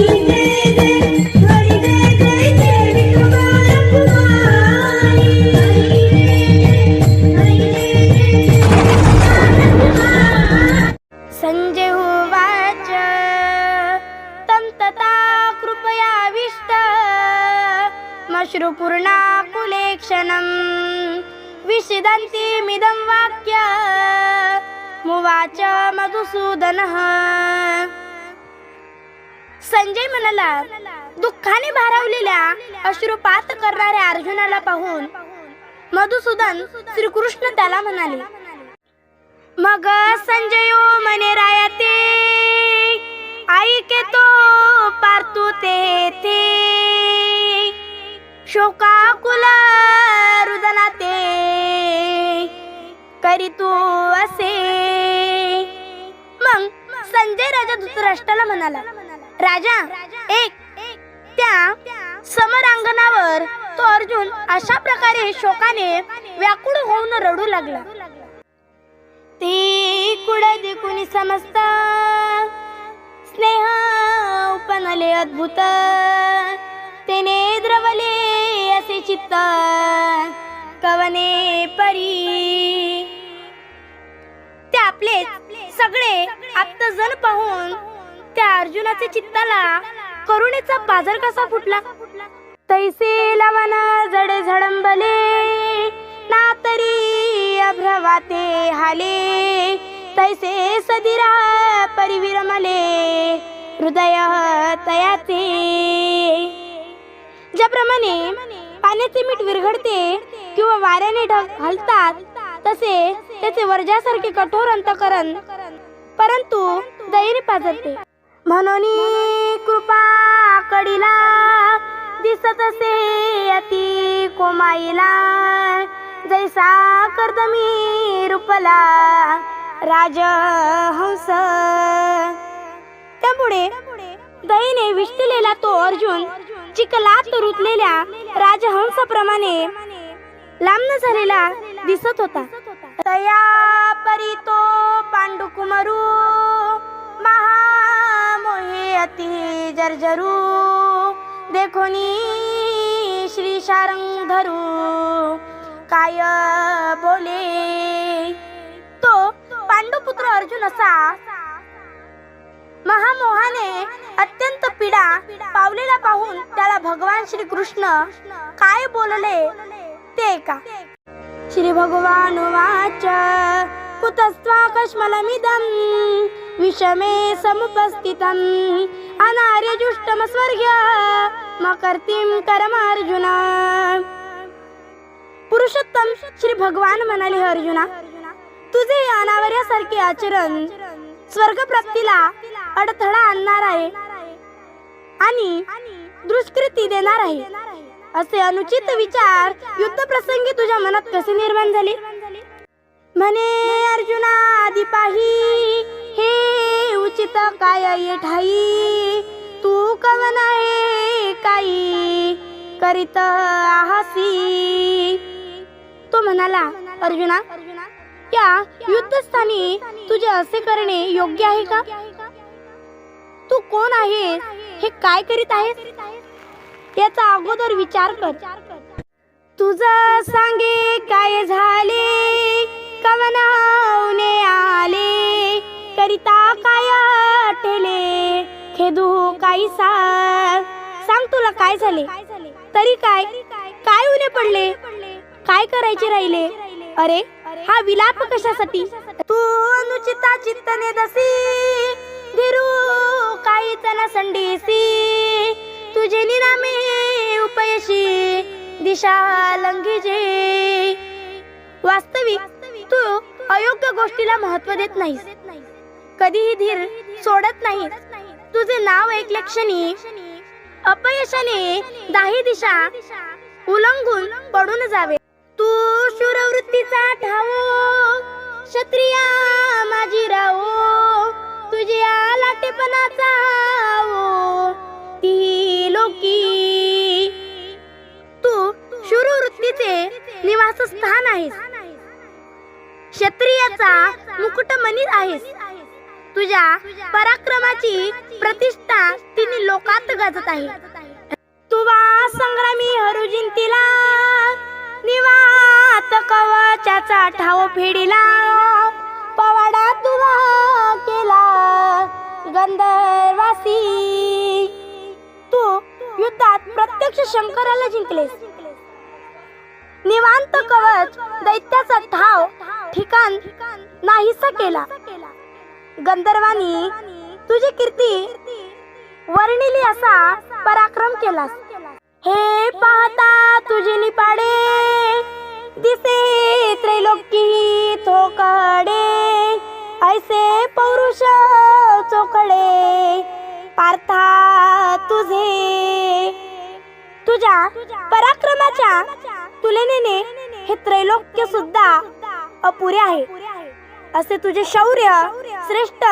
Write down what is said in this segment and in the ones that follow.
जय जय हरी म्हणाला राजा एक त्या समरांगणावर तो अर्जुन अशा प्रकारे शोकाने व्याकुळ होऊन रडू लागला. ते कुडे कुणी समजता स्नेह उपनले अद्भुत. तेने द्रवले असे चित्त कवने परी. ते आपले सगळे आप्तजन पाहून त्या अर्जुनाच्या चित्ताला करुणेचा पाजर कसा फुटला? तैसे लवन जडे झडंबले ना तरी अभ्रवाते हाले. तैसे सदिरा परिविरमले हृदय तयाचे. ज्याप्रमाणे पाण्याचे मीठ विरघडते किंवा वाऱ्याने ढग हलतात तसे त्याचे वर्जासारखे कठोर अंतकरण परंतु दैरी पाजरते. म्हणून कृपा कडीला दिसत असे अति कोमाईला. जैसा कर्दमी रूपला राजहंस. त्यामुळे दहीने विष्टलेला तो अर्जुन चिखलात रुतलेल्या राजहंसाप्रमाणे लांब झालेला दिसत होता. तया परी तो पांडुकुमरू महामोहे अति जर्जरू देखोनी श्री शारंग धरू। काय बोले? तो पांडुपुत्र अर्जुन असा। महामोहाने अत्यंत पीडा पावलेला पाहून त्याला भगवान श्री कृष्ण काय बोलले ते का श्री भगवान वाच। कुतस्त्वाकश्मलमिदं विषमे समुपस्थितम् अनार्यजुष्टम स्वर्ग्य मकर्तिं करमार्जुन। पुरुषोत्तम श्री भगवान म्हणाले अर्जुना तुझे अनावर्यासारखे आचरण स्वर्गप्राप्तीला अडथळा आणणार आहे आणि दुष्कृती देणार आहे. असे अनुचित विचार युद्ध प्रसंगी तुझ्या मनात कसे निर्माण झाले? म्हणे अर्जुना आधी पाही हे उचित काय ये ठाई? तू कवन आहे काही करीत आहासी. तो म्हणाला अर्जुना या युद्धस्थानी तुझे असे करणे योग्य आहे का? तू कोण आहेस? हे काय करीत आहेस? याचा अगोदर विचार कर. तुझ सांगे काय झाले? कवनावने आले. करिता काय ठेले खेदू काही सा सांग तुला काय झाले? तरी काय? काय उणे पडले? काय करायचे राहिले? अरे हा विलाप कशासाठी? तू अनुचिता चित्तने दसी. धीरू काही तना संडेसी. तुझे निरामे उपयशी. दिशा लंघिजे. वास्तविक तू अयोग्य गोष्टीला महत्त्व देत नाहीस. कधीही धीर सोडत नाही. तुझे नाव ऐकल्या क्षणी अपयशाने दाही दिशा उल्लंघून पडून जावे. तू शूरवृत्तीचा ठावो क्षत्रिया माझी राहो. तुझ्या लाटेपणाचा ती लोकी. तू शूरवृत्तीचे निवासस्थान आहेस. क्षत्रियाचा मुकुटमणी आहेस. तुझ्या पराक्रमाची प्रतिष्ठा तिने लोकात गाजत आहे. तुवा संग्रामी हरुजिंतीला निवात कवचाचा ठाव फेडिला पवाडा तुवा केला गंधर्वासी. तू युद्धात प्रत्यक्ष शंकराला जिंकलेस. निवांत कवच दैत्याचा ठाव ठिकाण नाहीसा केला. गंधर्वानी तुझी कीर्ती वर्णिली असा पराक्रम केलास. हे पाहता तुझे निपाडे दिसे त्रैलोकी थोकडे ऐसे पौरुष चोकडे पार्था तुझे. तुझ्या पराक्रमाच्या तुलनेने हे त्रैलोक्य सुद्धा अपुरे आहे. असे तुझे शौर्य श्रेष्ठ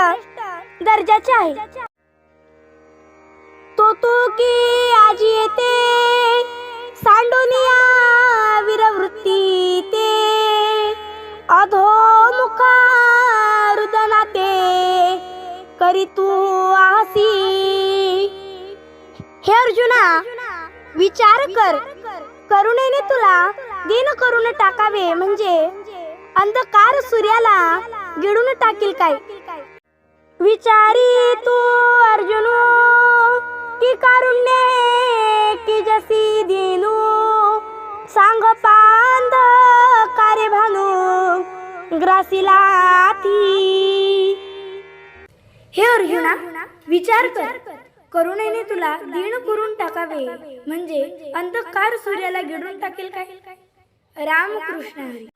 दर्जाचे आहे. तो तू की आजी येते सांडोनिया वीरवृत्ती ते अधोमुखा रुदना ते करी तू आसी हे अर्जुना विचार कर. करुणेने तुला दिन करून टाकावे म्हणजे अंधकार सूर्याला गिळून टाकील काय? विचारी तू अर्जुन की कारुण्य की जसी दिनू सांग पांद कारे भानू ग्रासीला ती हे अर्जुना विचार कर. करुणेने तुला दीन करून टाकावे. म्हणजे अंधकार सूर्याला गिळून टाकेल काय? रामकृष्ण हरी.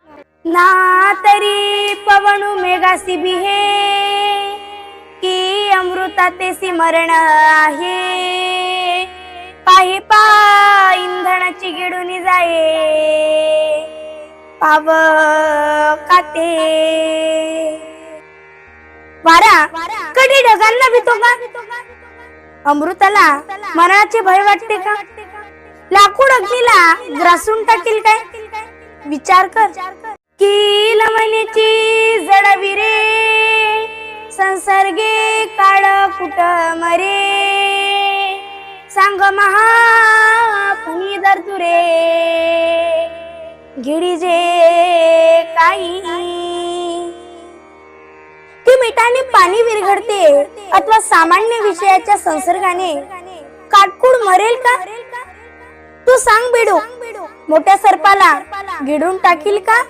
ना तरी पवनु मेघासी बिहे की अमृता तेसी मरण आहे. पाही पा इंधनाची गिडून जाये. पाव काते वारा कधी ढगांना भीतो का? अमृताला मरणाचे भय वाटते का? लाकूड अग्नीला ग्रासून टाकील काय? विचार कर. की लमण्याची जडविरे संसर्गे काळ कुट मरे? सांग महापणी दर तुरे गिडीजे काही मिठाने पाणी विरघडते अथवा सामान्य विषयाच्या संसर्गाने काटकूड मरेल का? तू सांग बेडू. मोठ्या सर्पाला गिडून टाकील का?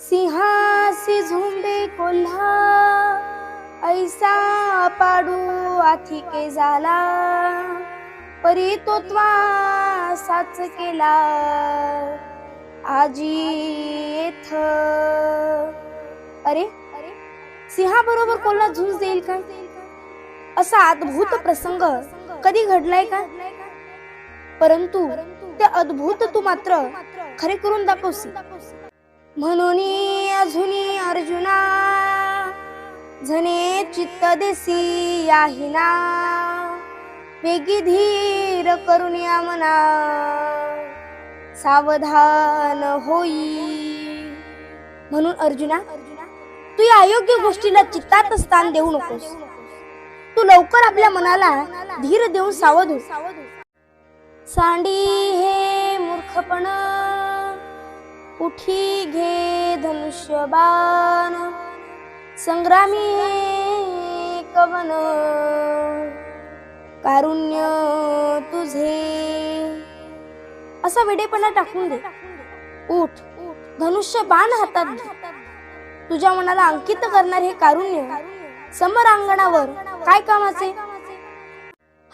सिंहासी झुंबे कोल्हा ऐसा पाडू आथिके झाला परी तो साच केला आजी येथ. अरे सिंहाबरोबर कोल्हा झुंज देईल का? असा अद्भुत प्रसंग कधी घडलाय का? परंतु ते अद्भुत तू मात्र खरे करून दाखवसी म्हणून अजूनी अर्जुना झने चित्त देसी याहिना वेगी धीर करून या मना सावधान होई. म्हणून अर्जुना तू या अयोग्य गोष्टीला चित्तात स्थान देऊ नकोस. तू लवकर आपल्या मनाला धीर देऊन सावध हो. सांडी हे मूर्खपण उठी घे धनुष्यबाण संग्रामी हे कवन कारुण्य तुझे. असा वेडेपणा टाकून दे. उठ धनुष्य बाण हातात घे. तुझ्या मनाला अंकित करणार हे कारुण्य समरांगणावर काय कामाचे?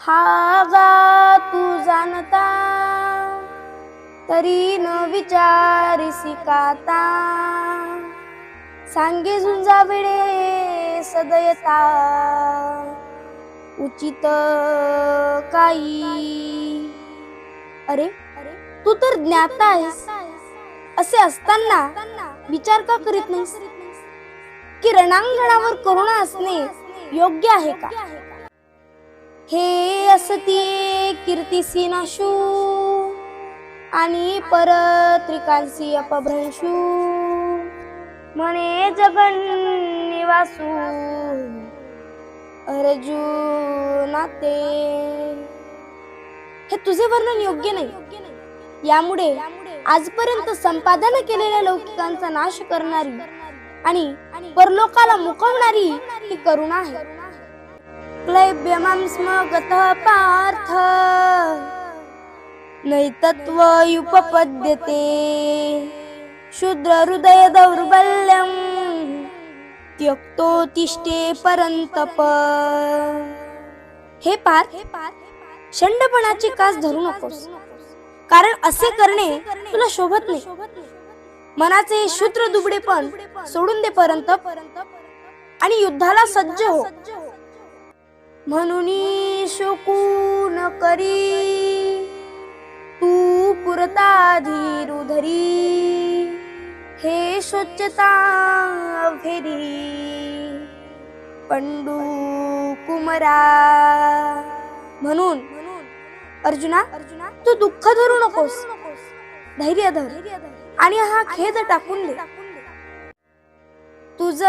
हा गा तू जाणता तरी न विचारिसी काता. सांगे झुंजा वेळे सदयता उचित काही. अरे तू तर ज्ञाता आहेस. असे असताना विचार का करीत नाहीस? की रणांगणावर करुणा असणे योग्य आहे का? हे असती कीर्तीसी नाशू आणि परत्रिकांसी अपभ्रंशू. म्हणे जगन निवासू अर्जुना ते हे तुझे वर्णन योग्य नाही. यामुळे आजपर्यंत संपादन केलेल्या लौकिकांचा नाश करणारी आणि परलोकाला मुकवणारी ही करुणा आहे. क्लैब्यमं स्म गतः पार्थ। नैतत्वयुपपद्यते शूद्र हृदय दौर्बल्यम त्यक्तो तिष्ठे परंतप। हे पार्थ शंडपणाची कास धरू नकोस। कारण असे करणे तुला शोभत नाही। मनाचे शूद्र दुबडेपण सोडून दे परंतप आणि युद्धाला सज्ज हो. म्हणून शोकून करी. तू पुरता धीरू धरी हे स्वच्छता फेरी पंडू कुमरा. म्हणून अर्जुना तू दुःख धरू नकोस. धैर्य धर. आणि हा खेद टाकून दे. तुझ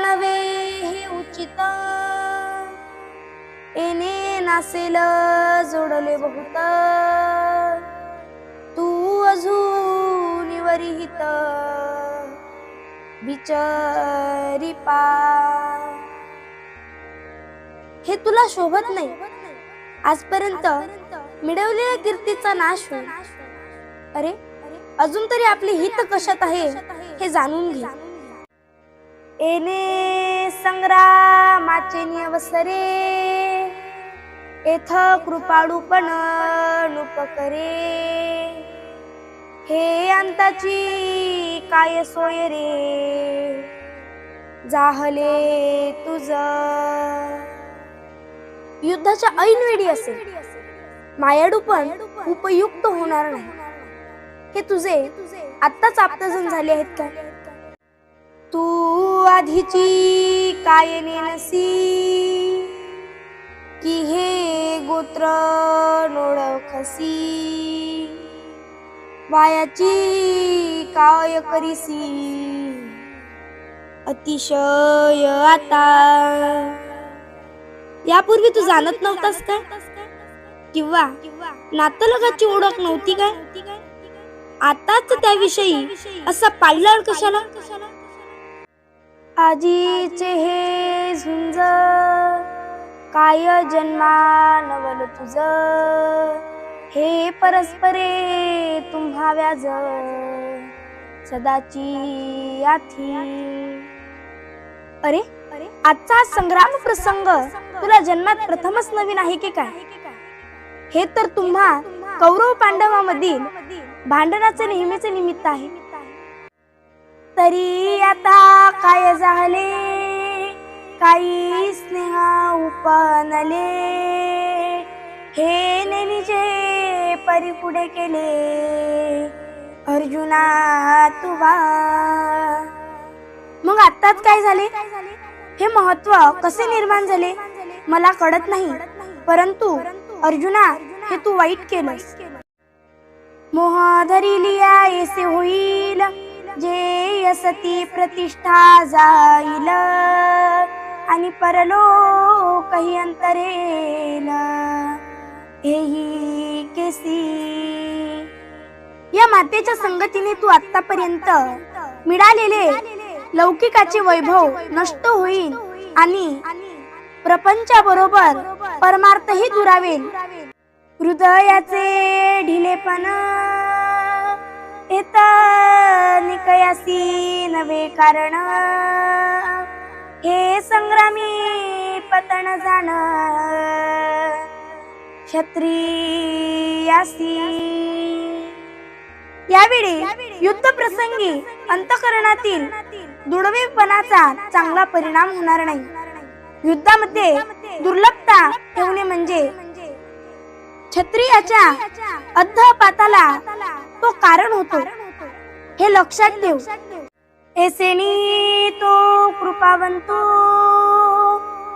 नवे हे उचित. येणे नासेल जोडले बहुत. तू अजून वरिहित. बिचारी पा. हे तुला शोभत नाही. आजपर्यंत मिळवलेल्या कीर्तीचा नाश होईल. अरे अजून तरी आपले हित कशात आहे हे जाणून घे. एने संग्रामाचे नियवसरे एथ कृपाळूपण नुपकरे हे अंताची काय सोय रे? जाहले तुझ. युद्धाच्या ऐनवेळी असेल. मायाडू पण उपयुक्त होणार नाही. हे तुझे. आत्ताच आपतजन झाले आहेत का तू आधीची काय नेनसी? की हे गोत्र नोळखसी? वायाची काय करीसी? अतिशय आता. यापूर्वी तू जाणत नव्हतास काय किंवा नातलगाची ओळख नव्हती काय आताच त्याविषयी असा पाहिला कशाला? आजीचे हे झुंज काय जन्मानवल तुझ? हे परस्परे तुम्हा व्याज सदाची आथी. अरे आजचा संग्राम प्रसंग तुला जन्मात प्रथमच नवीन आहे की काय? हे तर तुम्हा कौरव पांडवामधील भांडणाचे नेहमीचे निमित्त आहे. तरी आता काय झाले? काही स्नेहा उपनले. हे नेहमीचे परी पुढे केले. अर्जुना तुवा मग आत्ताच काय झाले? हे महत्त्व कसे निर्माण झाले? मला कळत नाही. परंतु अर्जुना हे तू वाईट केलंस. मोह ऐसे होईल जे यसती प्रतिष्ठा जाईल. आणि परलो काही अंतरेल. हेही केसी. या मातेच्या संगतीने तू आतापर्यंत मिळालेले लौकिकाचे वैभव नष्ट होईल आणि प्रपंचाबरोबर परमार्थही दुरावेल. हृदयाचे ढिलेपण येता निकयासी नवे कारण. हे संग्रामी पतन जाण क्षत्रियासी. यावेळी युद्ध प्रसंगी अंतकरणातील दुर्दैवपणाचा चांगला परिणाम होणार नाही. युद्धामध्ये दुर्लभता ठेवणे म्हणजे क्षत्रियाच्या अधपाताला तो कारण होतो. हे लक्षात ठेव. एसेनी तो कृपावंतो.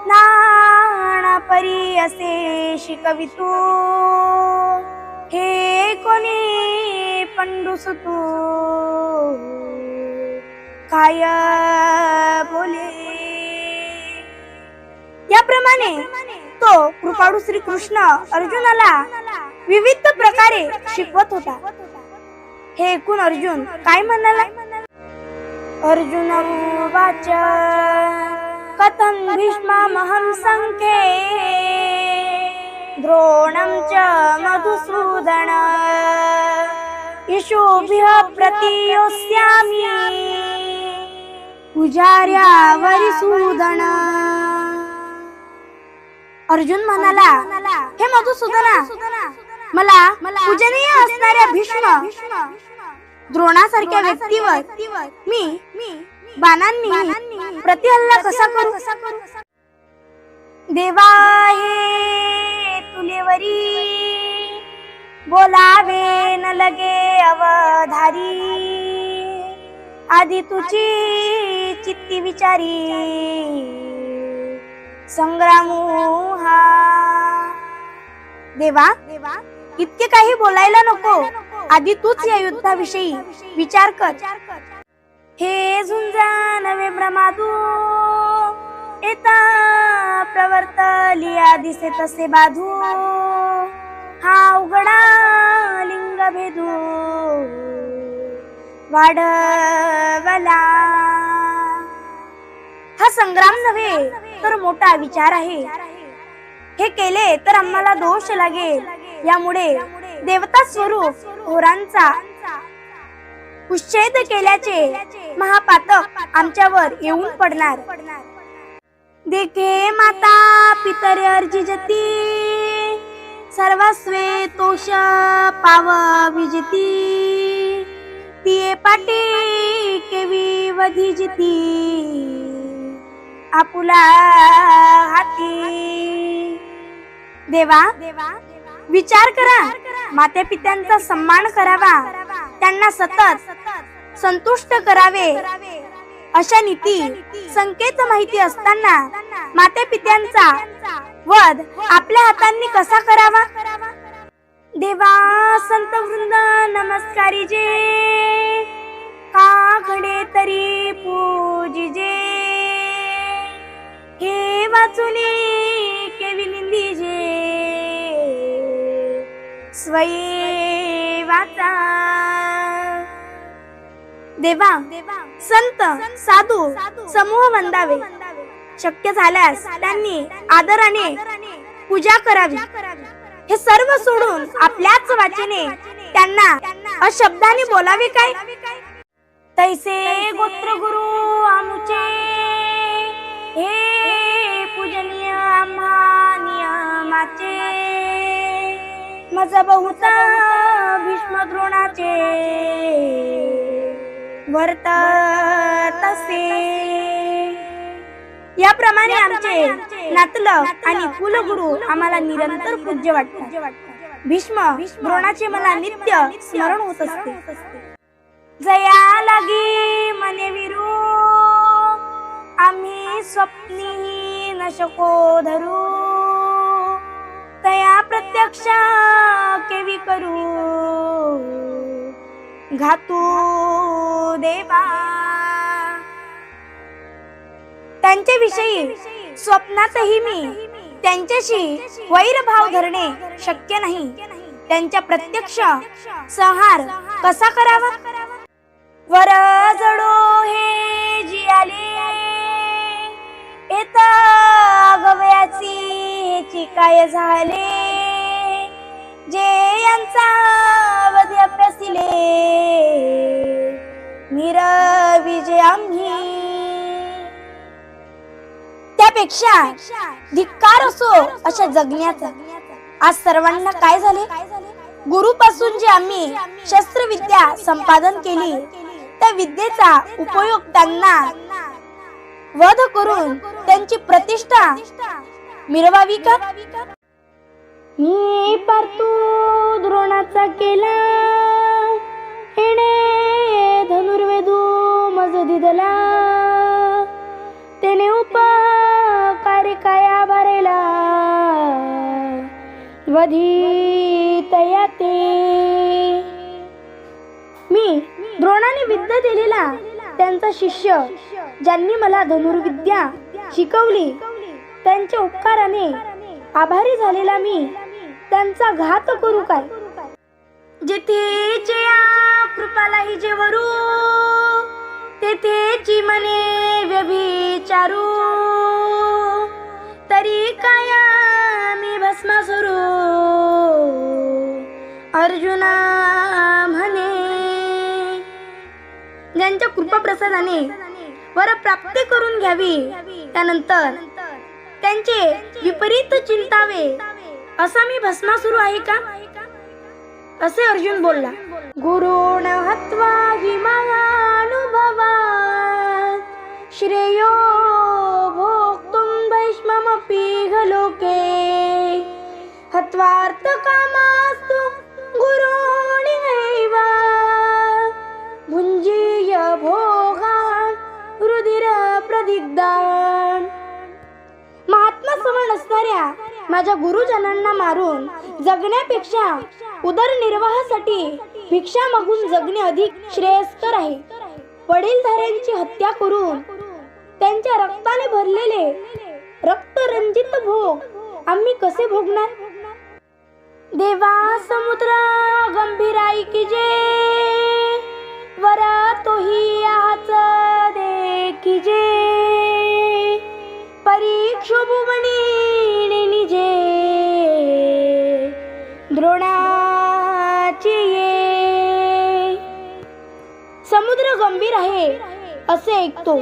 नाना परी असे शिकवितो. हे कोणी पंडुसतो. काय बोले? याप्रमाणे तो कृपाळू श्री कृष्ण अर्जुनाला विविध प्रकारे शिकवत होता. हे ऐकून अर्जुन काय म्हणाला? अर्जुन वाच कथम भीष्मामहं संख्ये द्रोणं च मधुसूदन यशोभिः प्रतियोस्यामि पूजार्यावरिसूदन। अर्जुन म्हणाला हे मधुसूदना मला पूजनीय असणाऱ्या भीष्म द्रोणासारख्या व्यक्तीवर मी बाणांनी प्रतिहल्ला कसा करू? देवा हे तुलेवरी बोलावे न लगे अवधारी आधी तुझी चित्ती विचारी संग्रामो हा देवा इतके काही बोलायला नको. आधी तूच या युद्धाविषयी विचार कर. हे झुंजा नवे भ्रमादू येता प्रवर्तलिया दिसे तसे बाधू. हा उघडा लिंग भेदू वाढवला. हा संग्राम नव्हे. तर मोठा विचार आहे. हे केले तर आम्हाला दोष लागेल. यामुळे देवता स्वरूप होरांचा उच्छेद केल्याचे महापातक आमच्यावर येऊन पडणार. देखे माता पितर अर्जिजती सर्वस्वे तोष पाव विजती. तिये पाटी केवी वधिजती आपुला हाती. देवा विचार करा. माते पित्यांचा सन्मान करावा. त्यांना सतत संतुष्ट करावे. अशा नीती संकेत माहिती असताना माते पित्यांचा वध आपल्या हातांनी कसा करावा? देवा संत वृंद नमस्कारी जे. का घडे तरी पूजिजे. हे वाचुनी केवी निंदी जे स्वये वाचा. देवा संत साधू समूह वंदावे शक्य झाल्यास त्यांनी आदराने पूजा करावी. हे सर्व सोडून आपल्याच वाचेने त्यांना अशब्दाने बोलावे काय? तैसे गोत्र गुरु आमुचे. हे नियमाचे मज बहुता भीष्म द्रोणाचे. वर्त तसे. याप्रमाणे आमचे नातलग आणि कुलगुरु आम्हाला निरंतर पूज्य वाटतात. भीष्म द्रोणाचे मला नित्य स्मरण होत असते. जया लागी मने विरू आम्ही स्वप्नी न शको धरू. तया प्रत्यक्ष केवी करू. घातू देवा. त्यांच्याविषयी स्वप्नातही मी त्यांच्याशी वैरभाव धरणे शक्य नाही. त्यांच्या प्रत्यक्ष संहार कसा करावा? वर जडो हे जी आले येत गवयाची त्यांची काय झाले? जे यांचा वधी अभ्यासिले. मीर विजय आम्ही. त्यापेक्षा धिक्कार असो अशा जगण्याचा. आज सर्वांना काय झाले? गुरुपासून जे आम्ही शस्त्रविद्या संपादन केली त्या विद्येचा उपयोग त्यांना वध करून त्यांची प्रतिष्ठा मिरवावी का मी परतू द्रोणाचा केला. हेणे धनुर्वेदू मज दिदला तेने उपकारी काया भरेला वधी तया ते. मी द्रोणाने विद्या दिलेला त्यांचा शिष्य ज्यांनी मला धनुर्विद्या शिकवली. त्यांच्या उपकाराने आभारी झालेला मी. त्यांचा घात करू काय? जेथे जया कृपालाही जे वरू तेथे जी मने व्यभिचारू. तरी काया मी भस्मासुरू अर्जुना म्हणे ज्यांच्या कृपा प्रसादाने वर प्राप्ती करून घ्यावी त्यानंतर त्यांचे विपरीत चिंतावे. असा मी भस्मा सुरू आहे का? असे अर्जुन बोलला. गुरुण हत्वा विमानुभवा श्रेयो भोक्तुं भैष्ममपि लोके हत्वार्थ कामास्तु गुरोणिहैव भुञ्जीय भोगान् रुधिर प्रदिग्धा. महात्मा नसणाऱ्या माझ्या गुरुजनांना मारून जगण्यापेक्षा उदरनिर्वाहासाठी भिक्षा मागून जगणे अधिक श्रेयस्कर आहे. वडीलधाऱ्यांची हत्या करून त्यांच्या रक्ताने भरलेले रक्तरंजित भोग आम्ही कसे भोगणार? देवा समुद्र गंभीराई की जे वरा तोही आच देखिजे परीक्षो भुवनी आहे असे ऐकतो.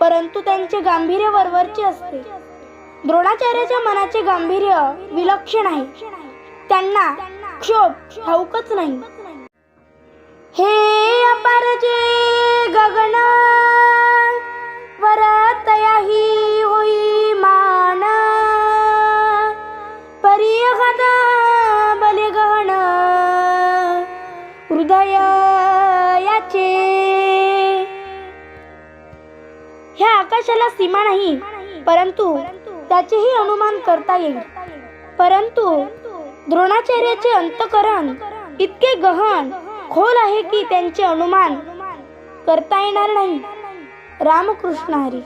परंतु त्यांचे गांभीर्य वरवरचे असते. द्रोणाचार्याच्या मनाचे गांभीर्य विलक्षण आहे. त्यांना क्षोभ ठाऊकच नाही. हे अपारजे! ज्ञानाला सीमा नाही परंतु त्याचेही अनुमान करता येईल. परंतु द्रोणाचार्याचे अंतकरण इतके गहन खोल आहे की त्यांचे अनुमान करता येणार नाही. रामकृष्ण हरी.